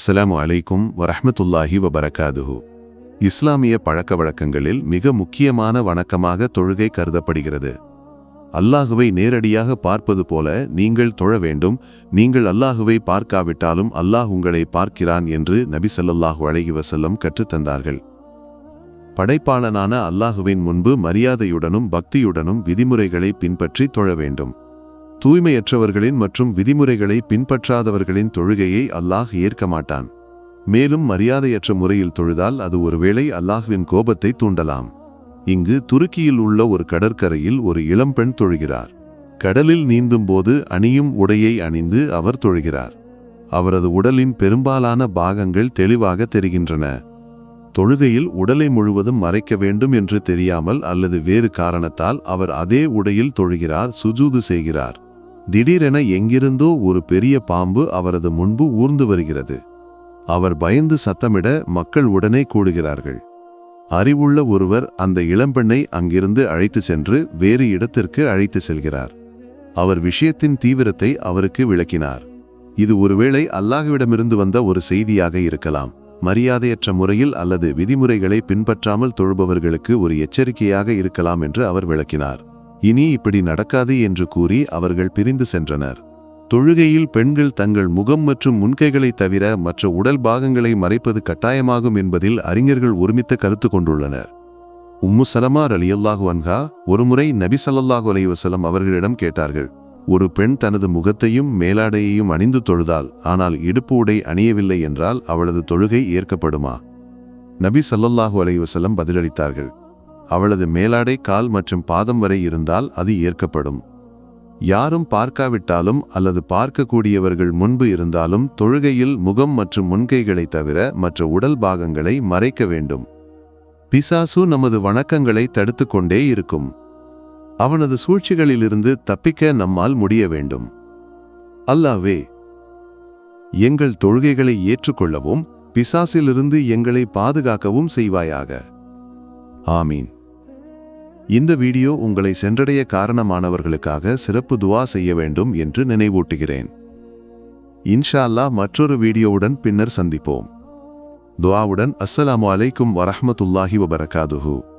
அஸ்ஸலாமு அலைக்கும் வரஹமத்துல்லாஹி வபரகாதுஹு. இஸ்லாமிய பழக்க வழக்கங்களில் மிக முக்கியமான வணக்கமாக தொழுகை கருதப்படுகிறது. அல்லாஹுவை நேரடியாக பார்ப்பது போல நீங்கள் தொழ வேண்டும் நீங்கள் அல்லாஹுவை பார்க்காவிட்டாலும் அல்லாஹ் உங்களை பார்க்கிறான் என்று நபி ஸல்லல்லாஹு அலைஹி வஸல்லம் கற்றுத்தந்தார்கள். படைப்பாளனான அல்லாஹுவின் முன்பு மரியாதையுடனும் பக்தியுடனும் விதிமுறைகளை பின்பற்றி தொழ வேண்டும். தூய்மையற்றவர்களின் மற்றும் விதிமுறைகளை பின்பற்றாதவர்களின் தொழுகையை அல்லாஹ் ஏற்க மாட்டான். மேலும் மரியாதையற்ற முறையில் தொழுதால் அது ஒருவேளை அல்லாஹ்வின் கோபத்தை தூண்டலாம். இங்கு துருக்கியில் உள்ள ஒரு கடற்கரையில் ஒரு இளம்பெண் தொழுகிறார். கடலில் நீந்தும்போது அணியும் உடையை அணிந்து அவர் தொழுகிறார். அவரது உடலின் பெரும்பாலான பாகங்கள் தெளிவாக தெரிகின்றன. தொழுகையில் உடலை முழுவதும் மறைக்க வேண்டும் என்று தெரியாமல் அல்லது வேறு காரணத்தால் அவர் அதே உடையில் தொழுகிறார் சுஜூது செய்கிறார். திடீரென எங்கிருந்தோ ஒரு பெரிய பாம்பு அவரது முன்பு ஊர்ந்து வருகிறது. அவர் பயந்து சத்தமிட மக்கள் உடனே கூடுகிறார்கள். அறிவுள்ள ஒருவர் அந்த இளம்பெண்ணை அங்கிருந்து அழைத்து சென்று வேறு இடத்திற்கு அழைத்து செல்கிறார். அவர் விஷயத்தின் தீவிரத்தை அவருக்கு விளக்கினார். இது ஒருவேளை அல்லாஹுவிடமிருந்து வந்த ஒரு செய்தியாக இருக்கலாம். மரியாதையற்ற முறையில் அல்லது விதிமுறைகளை பின்பற்றாமல் தொழுபவர்களுக்கு ஒரு எச்சரிக்கையாக இருக்கலாம் என்று அவர் விளக்கினார். இனி இப்படி நடக்காது என்று கூறி அவர்கள் பிரிந்து சென்றனர். தொழுகையில் பெண்கள் தங்கள் முகம் மற்றும் முன்கைகளை தவிர மற்ற உடல் பாகங்களை மறைப்பது கட்டாயமாகும் என்பதில் அறிஞர்கள் ஒருமித்த கருத்து கொண்டுள்ளனர். உம்மு சலமார் அலி அல்லாஹு அன்ஹா ஒருமுறை நபி சல்லாஹு அலைஹி வஸல்லம் அவர்களிடம் கேட்டார்கள் ஒரு பெண் தனது முகத்தையும் மேலாடையையும் அணிந்து தொழுதால் ஆனால் இடுப்பு உடை அணியவில்லை என்றால் அவளது தொழுகை ஏற்கப்படுமா? நபி சல்லல்லாஹு அலைவசலம் பதிலளித்தார்கள் அவளது மேலாடை கால் மற்றும் பாதம் வரை இருந்தால் அது ஏற்கப்படும். யாரும் பார்க்காவிட்டாலும் அல்லது பார்க்கக்கூடியவர்கள் முன்பு இருந்தாலும் தொழுகையில் முகம் மற்றும் முன்கைகளை தவிர மற்ற உடல் பாகங்களை மறைக்க வேண்டும். பிசாசு நமது வணக்கங்களை தடுத்துக் கொண்டே இருக்கும். அவனது சூழ்ச்சிகளிலிருந்து தப்பிக்க நம்மால் முடிய வேண்டும். அல்லாவே எங்கள் தொழுகைகளை ஏற்றுக்கொள்ளவும் பிசாசிலிருந்து எங்களை பாதுகாக்கவும் செய்வாயாக. ஆமீன். இந்த வீடியோ உங்களை சென்றடைய காரணமானவர்களுக்காக சிறப்பு துவா செய்ய வேண்டும் என்று நினைவூட்டுகிறேன். இன்ஷா மற்றொரு வீடியோவுடன் பின்னர் சந்திப்போம். துவாவுடன் அஸ்ஸலாமு அலைக்கும் வரஹமத்துல்லாஹி வபரகாதுஹூ.